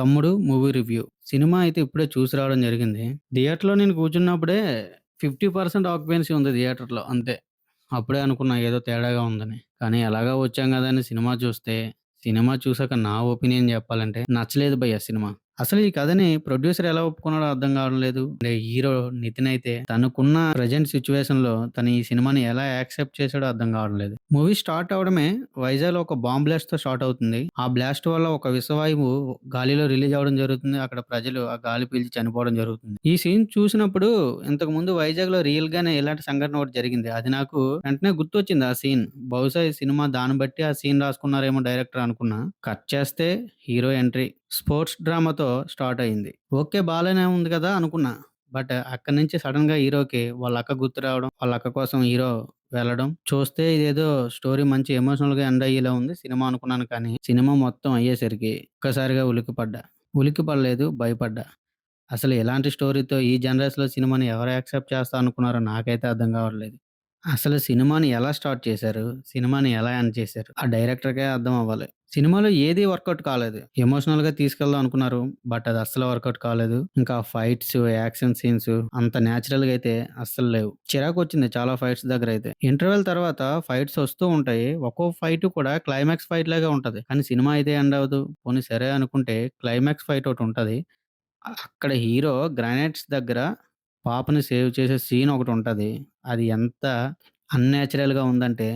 తమ్ముడు movie review. Cinema అయితే ఇప్పుడే చూసి రావడం జరిగింది. థియేటర్‌లో నేను కూర్చున్నప్పుడే 50% ఆక్యుపెన్సీ ఉంది థియేటర్‌లో అంతే. అప్పుడే అనుకున్నా ఏదో తేడాగా ఉందని. కానీ ఎలాగా వచ్చాం కదా అని సినిమా చూస్తే, సినిమా చూసాక నా ఒపీనియన్ చెప్పాలంటే నచ్చలేదు భయ్యా సినిమా. అసలు ఈ కథని ప్రొడ్యూసర్ ఎలా ఒప్పుకున్నాడో అర్థం కావడం లేదు. హీరో నితిన్ అయితే తనకున్న ప్రజెంట్ సిచ్యువేషన్లో తన ఈ సినిమాని ఎలా యాక్సెప్ట్ చేసాడో అర్థం కావడం లేదు. మూవీ స్టార్ట్ అవ్వడమే వైజాగ్ ఒక బాంబ్ బ్లాస్ట్‌తో స్టార్ట్ అవుతుంది. ఆ బ్లాస్ట్ వల్ల ఒక విషవాయువు గాలిలో రిలీజ్ అవడం జరుగుతుంది. అక్కడ ప్రజలు ఆ గాలి పీల్చి చనిపోవడం జరుగుతుంది. ఈ సీన్ చూసినప్పుడు ఇంతకు ముందు వైజాగ్‌లో రియల్‌గానే ఇలాంటి సంఘటన ఒకటి జరిగింది. అది నాకు వెంటనే గుర్తొచ్చింది ఆ సీన్. బహుశా ఈ సినిమా దాన్ని బట్టి ఆ సీన్ రాసుకున్నారేమో డైరెక్టర్ అనుకున్నా. కట్ చేస్తే హీరో ఎంట్రీ. స్పోర్ట్స్ డ్రామాతో స్టార్ట్ అయింది. ఓకే. బాలేనే ఉంది కదా అనుకున్నా. బట్ అక్కడి నుంచి సడెన్‌గా హీరోకి వాళ్ళ అక్క గుర్తు రావడం, వాళ్ళ అక్క కోసం హీరో వెళ్ళడం. చూస్తే ఇదేదో స్టోరీ మంచి ఎమోషనల్‌గా ఎండ్ అయ్యేలా ఉంది సినిమా అనుకున్నాను కానీ, సినిమా మొత్తం అయ్యేసరికి ఒక్కసారిగా ఉలిక్కిపడ్డా. ఉలిక్కిపడలేదు భయపడ్డా. అసలు ఇలాంటి స్టోరీతో ఈ జనరేషన్‌లో సినిమాని ఎవరు యాక్సెప్ట్ చేస్తా అనుకున్నారో నాకైతే అర్థం కావట్లేదు. అసలు సినిమాని ఎలా స్టార్ట్ చేశారు? సినిమాని ఎలా ఎండ్ చేశారు? ఆ డైరెక్టర్‌కే అర్థం అవ్వాలి. సినిమాలో ఏది వర్కౌట్ కాలేదు. ఎమోషనల్‌గా తీసుకెళ్దాం అనుకున్నారు. బట్ అది అస్సలు వర్కౌట్ కాలేదు. ఇంకా ఫైట్స్, యాక్షన్ సీన్స్ అంత నేచురల్‌గా అయితే అస్సలు లేవు. చిరాకొచ్చింది చాలా ఫైట్స్ దగ్గర అయితే. ఇంటర్వెల్ తర్వాత ఫైట్స్ వస్తూ ఉంటాయి. ఒక్కో ఫైట్ కూడా క్లైమాక్స్ ఫైట్ లాగా ఉంటది. కానీ సినిమా అయితే ఎండ్ అవ్వదు. పోనీ సరే అనుకుంటే క్లైమాక్స్ ఫైట్ ఒకటి ఉంటది. అక్కడ హీరో గ్రానైట్స్ దగ్గర పాపని సేవ్ చేసే సీన్ ఒకటి ఉంటుంది అది ఎంత అన్‌నేచురల్‌గా ఉందంటే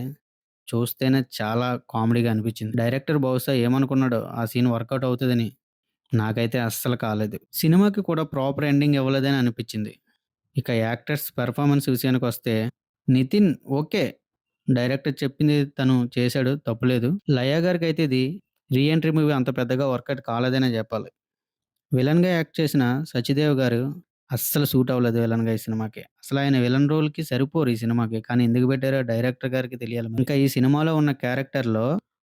చూస్తేనే చాలా కామెడీగా అనిపించింది. డైరెక్టర్ బహుశా ఏమనుకున్నాడో ఆ సీన్ వర్కౌట్ అవుతదని. నాకైతే అస్సలు కాలేదు. సినిమాకి కూడా ప్రాపర్ ఎండింగ్ ఇవ్వలేదని అనిపించింది. ఇక యాక్టర్స్ పెర్ఫార్మన్స్ విషయానికొస్తే నితిన్ ఓకే. డైరెక్టర్ చెప్పింది తను చేశాడు తప్పులేదు. లయ గారికైతే ఇది రీ ఎంట్రీ మూవీ అంత పెద్దగా వర్కౌట్ కాలేదనే చెప్పాలి. విలన్‌గా యాక్ట్ చేసిన సచిదేవ్ గారు అస్సలు సూట్ అవ్వలేదు విలన్‌గా ఈ సినిమాకి. అసలు ఆయన విలన్ రోల్‌కి సరిపోరు ఈ సినిమాకి. కానీ ఎందుకు పెట్టారో డైరెక్టర్ గారికి తెలియాలి. ఇంకా ఈ సినిమాలో ఉన్న క్యారెక్టర్‌లో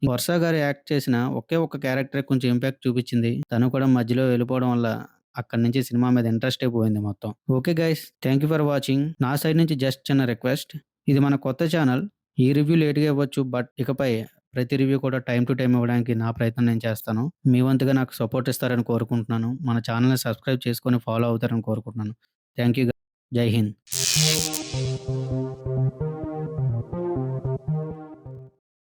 వర్ష గారు యాక్ట్ చేసిన ఒకే ఒక్క క్యారెక్టరే కొంచెం ఇంపాక్ట్ చూపించింది. తను కూడా మధ్యలో వెళ్ళిపోవడం వల్ల అక్కడి నుంచి సినిమా మీద ఇంట్రెస్టే పోయింది మొత్తం. Okay guys thank you for watching. నా సైడ్ నుంచి జస్ట్ చిన్న రిక్వెస్ట్. ఇది మన కొత్త ఛానల్. ఈ రివ్యూ లేట్‌గా ఇవ్వచ్చు. బట్ ఇకపై ప్రతి రివ్యూ కూడా టైం టు టైం ఇవ్వడానికి నా ప్రయత్నం నేను చేస్తాను. మీ వంతుగా నాకు సపోర్ట్ ఇస్తారని కోరుకుంటున్నాను. మన ఛానల్‌ని సబ్స్క్రైబ్ చేసుకొని ఫాలో అవుతారని కోరుకుంటున్నాను. Thank you. జై హింద్.